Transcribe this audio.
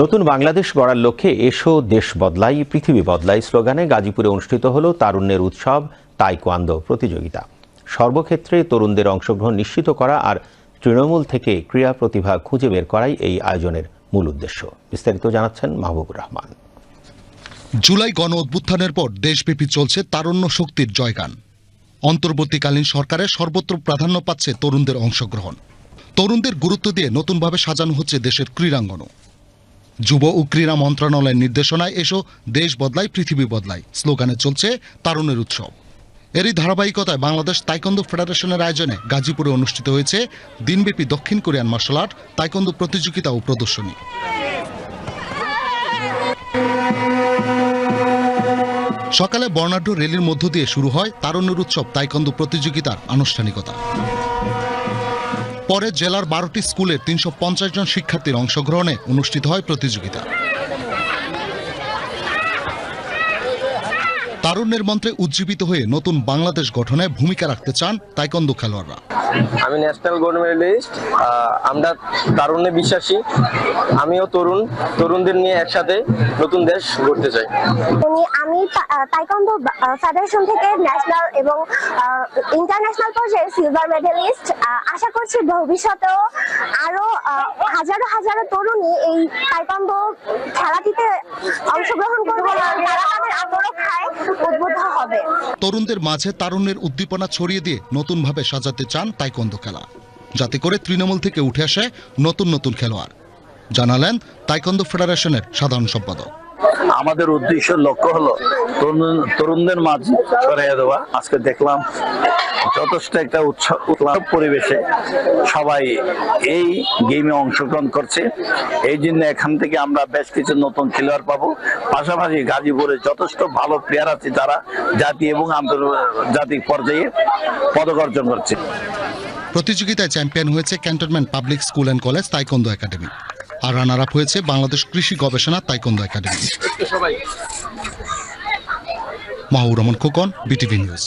নতুন বাংলাদেশ গড়ার লক্ষ্যে এসো, দেশ বদলাই, পৃথিবী বদলাই স্লোগানে গাজীপুরে অনুষ্ঠিত হল তারুণ্যের উৎসব, তাইকোয়ান্দো প্রতিযোগিতা। সর্বক্ষেত্রে তরুণদের অংশগ্রহণ নিশ্চিত করা আর তৃণমূল থেকে ক্রীড়া প্রতিভা খুঁজে বের করাই এই আয়োজনের মূল উদ্দেশ্য। বিস্তারিত জানাচ্ছেন মাহবুবুর রহমান। জুলাই গণ অভ্যুত্থানের পর দেশব্যাপী চলছে তারুণ্য শক্তির জয়গান। অন্তর্বর্তীকালীন সরকারের সর্বত্র প্রাধান্য পাচ্ছে তরুণদের অংশগ্রহণ। তরুণদের গুরুত্ব দিয়ে নতুনভাবে সাজানো হচ্ছে দেশের ক্রীড়াঙ্গনও। যুব ও ক্রীড়া মন্ত্রণালয়ের নির্দেশনায় এসো, দেশ বদলায়, পৃথিবী বদলায়। স্লোগানে চলছে তারুণের উৎসব। এরই ধারাবাহিকতায় বাংলাদেশ তাইকন্দ ফেডারেশনের আয়োজনে গাজীপুরে অনুষ্ঠিত হয়েছে দিনব্যাপী দক্ষিণ কোরিয়ান মার্শাল আর্ট, তাইকন্দ প্রতিযোগিতা ও প্রদর্শনী। সকালে বর্ণাঢ্য রেলির মধ্য দিয়ে শুরু হয় তারুণ্যের উৎসব, তাইকন্দ প্রতিযোগিতার আনুষ্ঠানিকতা। পরে জেলার বারোটি স্কুলের তিনশো পঞ্চাশ জন শিক্ষার্থীর অংশগ্রহণে অনুষ্ঠিত হয় প্রতিযোগিতা। তারুণ্যের মন্ত্রে উজ্জীবিত হয়ে নতুন বাংলাদেশ গঠনে ভূমিকা রাখতে চান তাইকন্দ খেলোয়াড়রা। আমি ন্যাশনাল গোল্ড মেডেলিস্ট আমরা তারুণ্যে বিশ্বাসী আমিও তরুণ তরুণদের নিয়ে একসাথে নতুন দেশ গড়তে চাই। আমি তা- আহ, তাইকোয়ান্দো বা- আহ, ফেডারেশন থেকে ন্যাশনাল এবং ইন্টারন্যাশনাল পর্যায়ে সিলভার মেডেলিস্ট আশা করছি ভবিষ্যতেও আরও হাজারো হাজারো তরুণী এই তাইকোয়ান্দো খেলাটিতে অংশগ্রহণ করবে। তরুণদের মাঝে তারুণ্যের উদ্দীপনা ছড়িয়ে দিয়ে নতুনভাবে সাজাতে চান তাইকোন্দো খেলা। যাতে করে তৃণমূল থেকে উঠে আসে নতুন নতুন খেলোয়াড়। জানালেন তাইকন্দ ফেডারেশনের সাধারণ সম্পাদক। আমাদের উদ্দেশ্য লক্ষ্য হলো তরুণ তরুণদের মাঝে ছড়াইয়া দেওয়া। আজকে দেখলাম যথেষ্ট একটা উৎসব পরিবেশে সবাই এই গেমে অংশগ্রহণ করছে। এই জন্য এখান থেকে আমরা বেশ কিছু নতুন খেলোয়াড় পাবো। পাশাপাশি গাজীপুরে যথেষ্ট ভালো প্লেয়ার আছে যারা জাতি এবং আন্তর্জাতিক পর্যায়ে পদক অর্জন করছে। প্রতিযোগিতায় চ্যাম্পিয়ন হয়েছে cantonment public school and college taekwondo academy R runner up হয়েছে বাংলাদেশ কৃষি গবেষণা taekwondo academy. Mahbur Rahman Khokon BTV news